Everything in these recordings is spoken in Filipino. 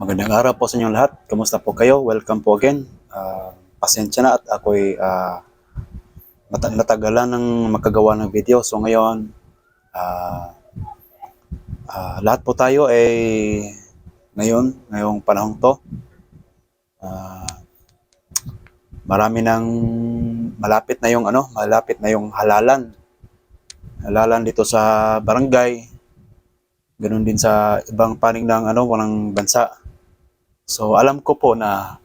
Magandang araw po sa inyong lahat. Kamusta po kayo? Welcome po again. Ah, pasensya na at ako'y ah, nata- natagalan ng makagawa ng video. So ngayon, ah, ah, lahat po tayo ay ngayon, ngayong panahong to, ah, marami ng malapit na yung ano, malapit na yung halalan. Halalan dito sa barangay, ganun din sa ibang panig ng ano, walang bansa. So alam ko po na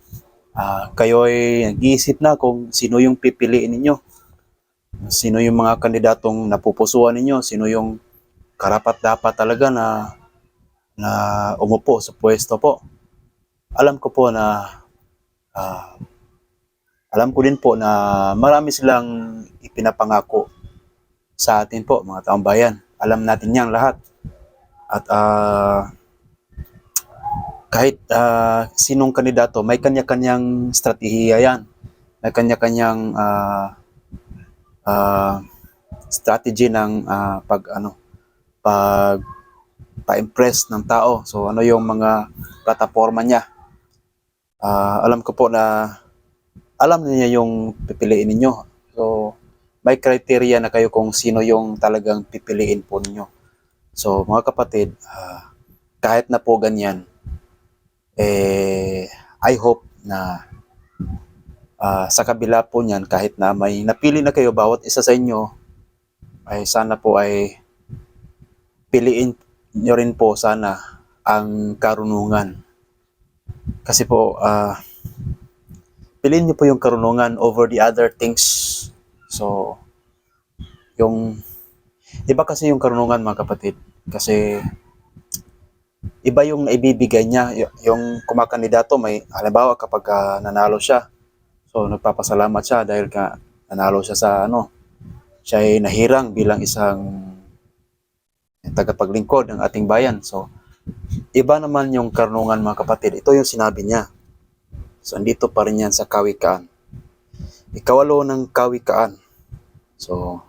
ah, kayo ay nag-iisip na kung sino yung pipiliin ninyo. Sino yung mga kandidatong napupusuan ninyo, sino yung karapat dapat talaga na na umupo sa pwesto po. Alam ko po na ah, alam ko din po na marami silang ipinapangako sa atin po, mga taong bayan. Alam natin yang lahat. At ah, kahit ah, sinong kandidato, may kanya-kanyang strategiya yan. May kanya-kanyang ah, ah, strategy ng ah, pag ano pag pa-impress ng tao. So ano yung mga plataforma niya. Ah, alam ko po na alam niya yung pipiliin ninyo. So may criteria na kayo kung sino yung talagang pipiliin po ninyo. So mga kapatid, ah, kahit na po ganyan, eh, I hope na ah, sa kabila po niyan, kahit na may napili na kayo bawat isa sa inyo, ay sana po ay piliin nyo rin po sana ang karunungan. Kasi po, ah, piliin nyo po yung karunungan over the other things. So, yung, iba kasi yung karunungan mga kapatid. Kasi, iba yung naibibigay niya. Yung kumakandidato, may, halimbawa kapag ah, nanalo siya, so nagpapasalamat siya dahil ka nanalo siya sa ano, siya ay nahirang bilang isang tagapaglingkod ng ating bayan. So, iba naman yung karunungan mga kapatid. Ito yung sinabi niya. So, andito pa rin yan sa kawikaan. Ikawalo ng kawikaan. So,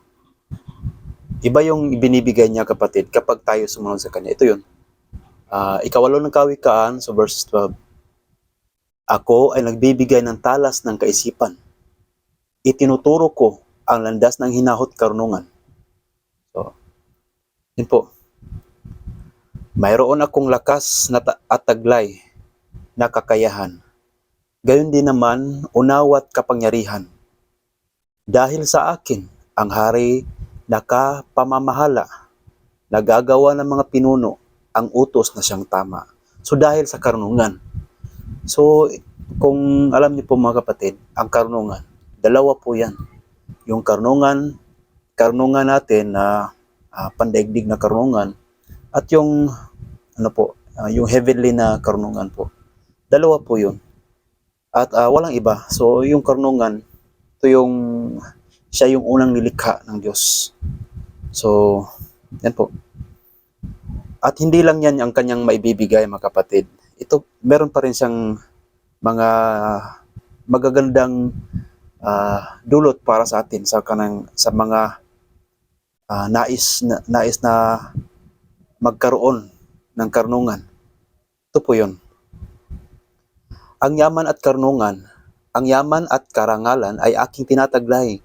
iba yung ibinibigay niya kapatid kapag tayo sumunod sa kanya. Ito yun. Ah, ikawalo ng kawikaan, so verses 12. Ako ay nagbibigay ng talas ng kaisipan. Itinuturo ko ang landas ng hinahot karunungan. So, yun po. Mayroon akong lakas na at taglay na kakayahan. Gayon din naman, unawat kapangyarihan. Dahil sa akin, ang hari nakapamamahala, nagagawa ng mga pinuno ang utos na siyang tama. So dahil sa karunungan. So kung alam niyo po mga kapatid, ang karunungan, dalawa po yan. Yung karunungan, karunungan natin na ah, pandaigdig na karunungan at yung ano po, ah, yung heavenly na karunungan po. Dalawa po yun. At ah, walang iba. So yung karunungan, ito yung siya yung unang nilikha ng Diyos. So, yan po. At hindi lang yan ang kanyang maibibigay mga kapatid. Ito, meron pa rin siyang mga magagandang ah, dulot para sa atin sa kanang sa mga ah, nais na, nais na magkaroon ng karunungan. Ito po 'yon. Ang yaman at karunungan, ang yaman at karangalan ay aking tinataglay.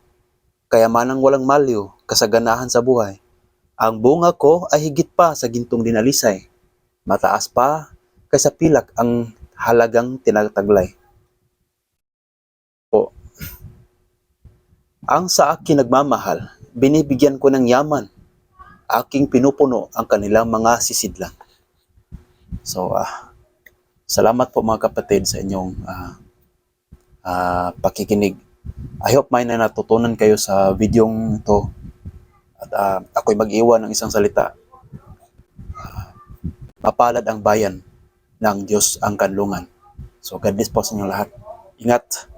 Kayamanang walang maliw, kasaganahan sa buhay. Ang bunga ko ay higit pa sa gintong dinalisay. Mataas pa kaysa pilak ang halagang tinataglay. Po. Ang sa akin nagmamahal, binibigyan ko ng yaman. Aking pinupuno ang kanilang mga sisidlan. So, ah, salamat po mga kapatid sa inyong ah, ah, pakikinig. I hope may na natutunan kayo sa videong ito. At ah, ako'y mag-iwan ng isang salita. Mapalad ang bayan ng Diyos ang kanlungan. So God bless po sa inyong lahat. Ingat.